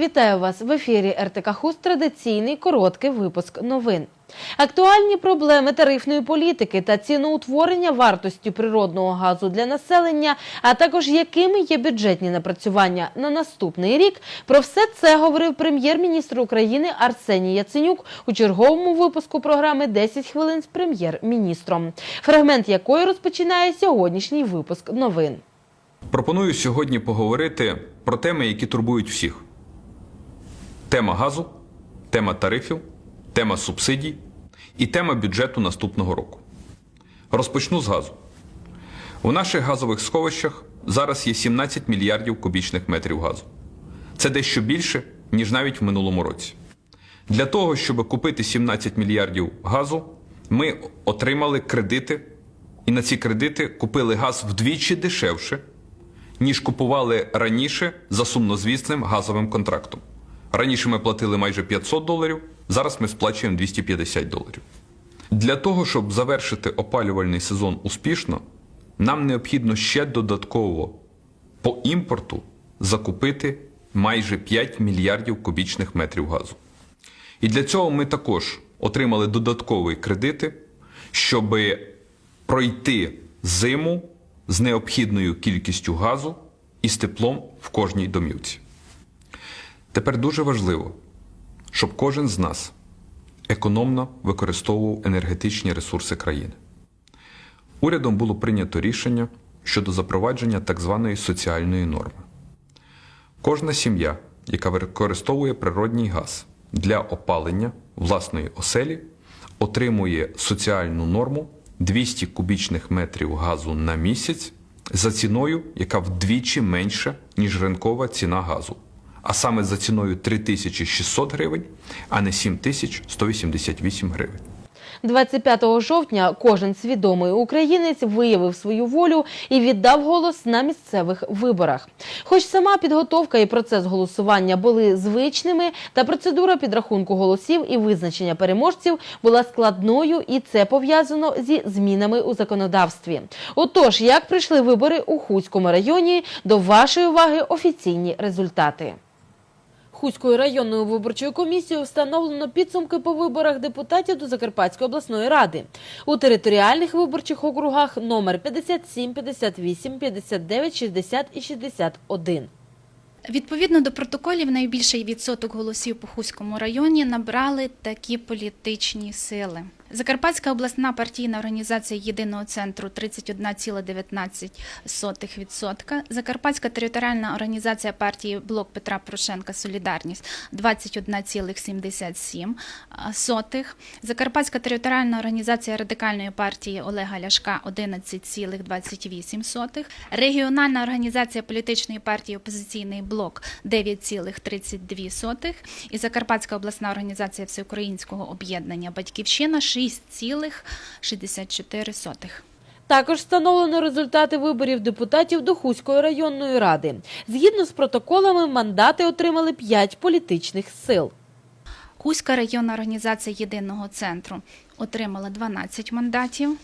Вітаю вас в ефірі РТК Хуст. Традиційний короткий випуск новин. Актуальні проблеми тарифної політики та ціноутворення вартості природного газу для населення, а також якими є бюджетні напрацювання на наступний рік. Про все це говорив прем'єр-міністр України Арсеній Яценюк у черговому випуску програми «10 хвилин з прем'єр-міністром, фрагмент якої розпочинає сьогоднішній випуск новин. Пропоную сьогодні поговорити про теми, які турбують всіх: тема газу, тема тарифів, тема субсидій і тема бюджету наступного року. Розпочну з газу. У наших газових сховищах зараз є 17 мільярдів кубічних метрів газу. Це дещо більше, ніж навіть в минулому році. Для того, щоб купити 17 мільярдів газу, ми отримали кредити, і на ці кредити купили газ вдвічі дешевше, ніж купували раніше за сумнозвісним газовим контрактом. Раніше ми платили майже 500 доларів, зараз ми сплачуємо 250 доларів. Для того, щоб завершити опалювальний сезон успішно, нам необхідно ще додатково по імпорту закупити майже 5 мільярдів кубічних метрів газу. І для цього ми також отримали додаткові кредити, щоб пройти зиму з необхідною кількістю газу і з теплом в кожній домівці. Тепер дуже важливо, щоб кожен з нас економно використовував енергетичні ресурси країни. Урядом було прийнято рішення щодо запровадження так званої соціальної норми. Кожна сім'я, яка використовує природній газ для опалення власної оселі, отримує соціальну норму 200 кубічних метрів газу на місяць за ціною, яка вдвічі менша, ніж ринкова ціна газу. А саме за ціною 3600 гривень, а не 7188 гривень. 25 жовтня кожен свідомий українець виявив свою волю і віддав голос на місцевих виборах. Хоч сама підготовка і процес голосування були звичними, та процедура підрахунку голосів і визначення переможців була складною, і це пов'язано зі змінами у законодавстві. Отож, як прийшли вибори у Хуцькому районі, до вашої уваги офіційні результати. Хуцькою районною виборчою комісією встановлено підсумки по виборах депутатів до Закарпатської обласної ради. У територіальних виборчих округах номер 57, 58, 59, 60 і 61. Відповідно до протоколів, найбільший відсоток голосів по Хуському районі набрали такі політичні сили. Закарпатська обласна партійна організація єдиного центру 31,19%. Закарпатська територіальна організація партії Блок Петра Порошенка Солідарність 21,77%. Закарпатська територіальна організація радикальної партії Олега Ляшка 11,28%. Регіональна організація політичної партії Опозиційний блок 9,32%. І Закарпатська обласна організація Всеукраїнського об'єднання Батьківщина 6,64%. Також встановлено результати виборів депутатів до Хуської районної ради. Згідно з протоколами, мандати отримали 5 політичних сил. Хуська районна організація єдиного центру отримала 12 мандатів.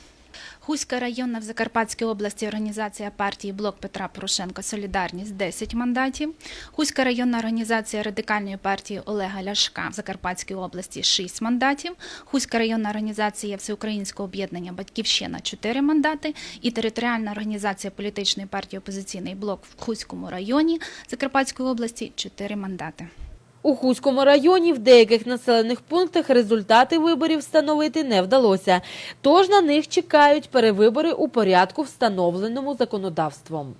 Хуська районна в Закарпатській області організація партії Блок Петра Порошенка Солідарність 10 мандатів. Хуська районна організація радикальної партії Олега Ляшка в Закарпатській області 6 мандатів. Хуська районна організація Всеукраїнського об'єднання Батьківщина 4 мандати. І територіальна організація політичної партії Опозиційний блок в Хуському районі Закарпатської області 4 мандати. У Хуському районі в деяких населених пунктах результати виборів встановити не вдалося, тож на них чекають перевибори у порядку, встановленому законодавством.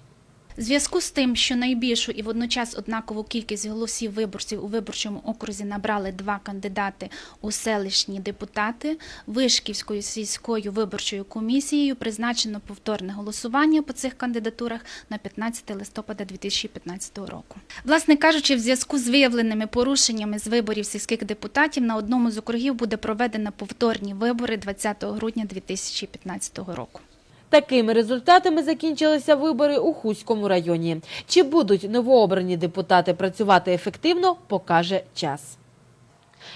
Зв'язку з тим, що найбільшу і водночас однакову кількість голосів виборців у виборчому окрузі набрали два кандидати у селищні депутати, Вишківською сільською виборчою комісією призначено повторне голосування по цих кандидатурах на 15 листопада 2015 року. Власне кажучи, в зв'язку з виявленими порушеннями з виборів сільських депутатів на одному з округів буде проведено повторні вибори 20 грудня 2015 року. Такими результатами закінчилися вибори у Хуському районі. Чи будуть новообрані депутати працювати ефективно, покаже час.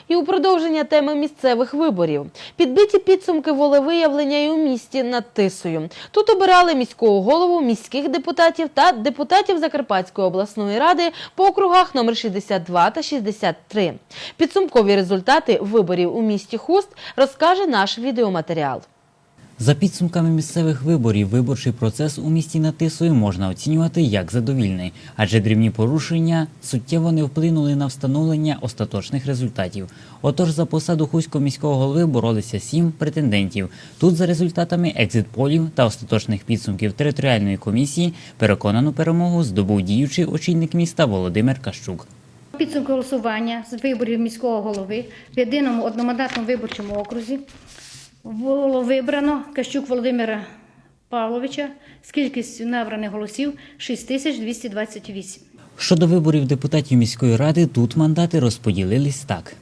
І у продовження теми місцевих виборів підбиті підсумки волевиявлення і у місті над Тисою. Тут обирали міського голову, міських депутатів та депутатів Закарпатської обласної ради по округах номер 62 та 63. Підсумкові результати виборів у місті Хуст розкаже наш відеоматеріал. За підсумками місцевих виборів, виборчий процес у місті Натисою можна оцінювати як задовільний, адже дрібні порушення суттєво не вплинули на встановлення остаточних результатів. Отож, за посаду Хуського міського голови боролися сім претендентів. Тут, за результатами екзит-полів та остаточних підсумків територіальної комісії, переконану перемогу здобув діючий очільник міста Володимир Кащук. Підсумки голосування з виборів міського голови в єдиному одномандатному виборчому окрузі було вибрано Кащук Володимира Павловича з кількістю набраних голосів 6228. Щодо виборів депутатів міської ради, тут мандати розподілились так.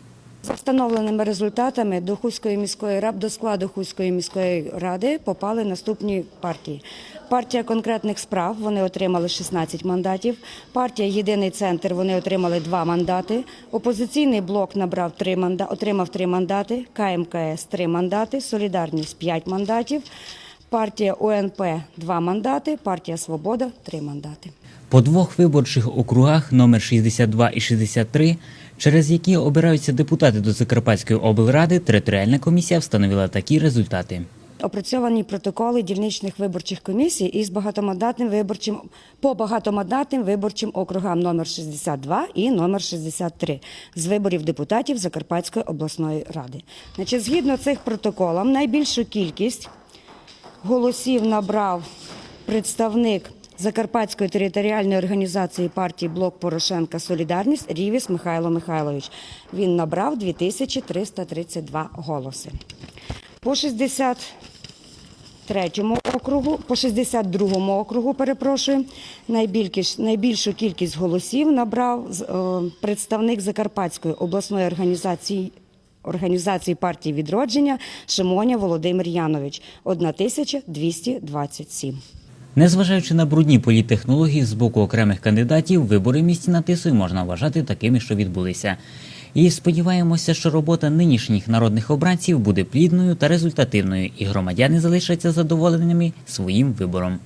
За встановленими результатами до Хуської міської ради до складу Хуської міської ради попали наступні партії. Партія конкретних справ вони отримали 16 мандатів. Партія Єдиний центр вони отримали 2 мандати. Опозиційний блок набрав 3 манда, отримав 3 мандати. КМКС 3 мандати. Солідарність 5 мандатів. Партія УНП 2 мандати. Партія Свобода 3 мандати. По двох виборчих округах номер 62 і 63, через які обираються депутати до Закарпатської облради, територіальна комісія встановила такі результати. Опрацьовані протоколи дільничних виборчих комісій із багатомандатним виборчим по багатомандатним виборчим округам номер 62 і номер 63 з виборів депутатів Закарпатської обласної ради. Значить, згідно цих протоколів, найбільшу кількість голосів набрав представник Закарпатської територіальної організації партії Блок Порошенка Солідарність Рівіс Михайло Михайлович. Він набрав 2332 голоси. По 63-му округу, по 62-му округу, перепрошую, найбільш, найбільшу кількість голосів набрав е, представник Закарпатської обласної організації Організації партії відродження Шимоня Володимир Янович 1227. Незважаючи на брудні політтехнології з боку окремих кандидатів, вибори місті Натисою можна вважати такими, що відбулися. І сподіваємося, що робота нинішніх народних обранців буде плідною та результативною, і громадяни залишаться задоволеними своїм вибором.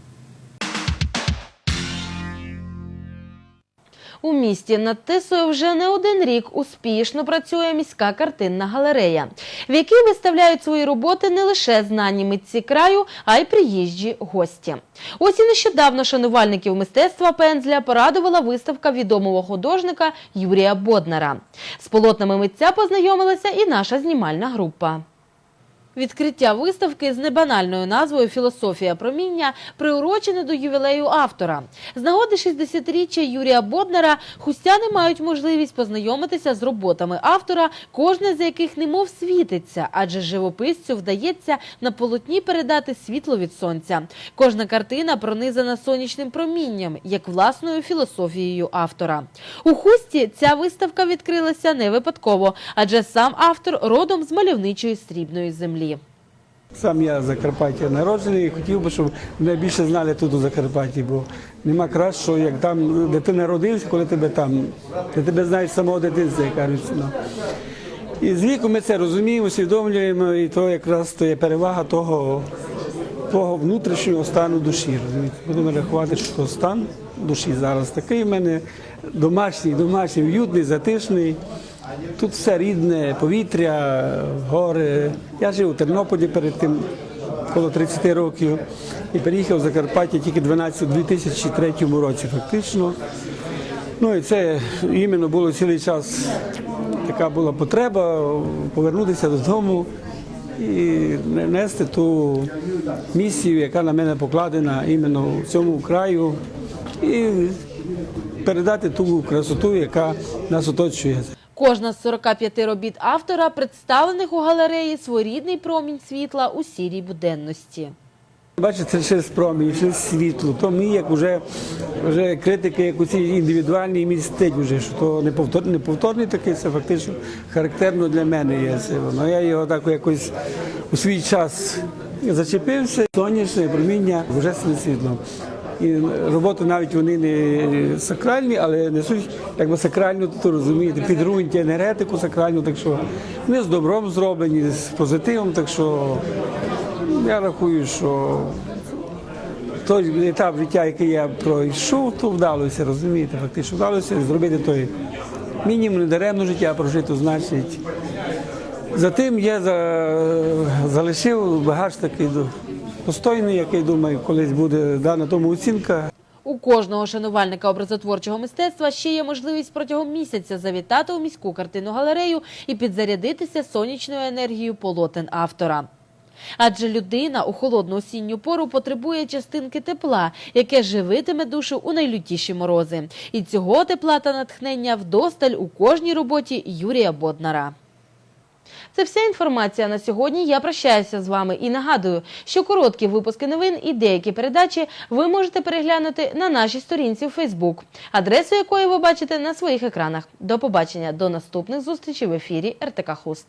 У місті над Тисою вже не один рік успішно працює міська картинна галерея, в якій виставляють свої роботи не лише знані митці краю, а й приїжджі гості. Ось і нещодавно шанувальників мистецтва пензля порадувала виставка відомого художника Юрія Боднара. З полотнами митця познайомилася і наша знімальна група. Відкриття виставки з небанальною назвою Філософія проміння приурочене до ювілею автора. З нагоди 60-річчя Юрія Боднара хустяни мають можливість познайомитися з роботами автора, кожне з яких немов світиться, адже живописцю вдається на полотні передати світло від сонця. Кожна картина пронизана сонячним промінням, як власною філософією автора. У хусті ця виставка відкрилася не випадково, адже сам автор родом з мальовничої срібної землі. Сам я з Закарпаття народжений і хотів би, щоб мене більше знали тут у Закарпатті, бо нема кращого, як там, де ти народився, коли тебе там, де тебе знають з самого дитинства, як кажуть. Ну. І з віку ми це розуміємо, усвідомлюємо, і то якраз то є перевага того, того внутрішнього стану душі. розумієте. Будемо рахувати, що стан душі зараз такий в мене домашній, домашній, уютний, затишний. Тут все рідне, повітря, гори. Я жив у Тернополі перед тим коло 30 років і переїхав в Закарпаття тільки 12, у 2003 році фактично. Ну і це іменно було цілий час така була потреба повернутися додому і нести ту місію, яка на мене покладена іменно в цьому краю, і передати ту красоту, яка нас оточує. Кожна з 45 робіт автора, представлених у галереї, своєрідний промінь світла у сірій буденності. Бачите, через промінь, через світло. То мій як вже, вже критики, як у цій індивідуальній містить вже, що то не повторний, не повторний такий, це фактично характерно для мене є це. воно. Я його так якось у свій час зачепився. Сонячне проміння, божественне світло. І роботи навіть вони не сакральні, але несуть якби сакральну, то розумієте, підґрунтя, енергетику сакральну, так що вони з добром зроблені, з позитивом. Так що я рахую, що той етап життя, який я пройшов, то вдалося, розумієте, фактично вдалося зробити той мінімум недаремно життя прожито, значить. Затим я за, залишив багаж такий постійний, який думаю, колись буде дана тому оцінка. У кожного шанувальника образотворчого мистецтва ще є можливість протягом місяця завітати у міську картинну галерею і підзарядитися сонячною енергією полотен автора. Адже людина у холодну осінню пору потребує частинки тепла, яке живитиме душу у найлютіші морози. І цього тепла та натхнення вдосталь у кожній роботі Юрія Боднара. Це вся інформація на сьогодні. Я прощаюся з вами і нагадую, що короткі випуски новин і деякі передачі ви можете переглянути на нашій сторінці у Фейсбук, адресу якої ви бачите на своїх екранах. До побачення, до наступних зустрічей в ефірі РТК Хуст.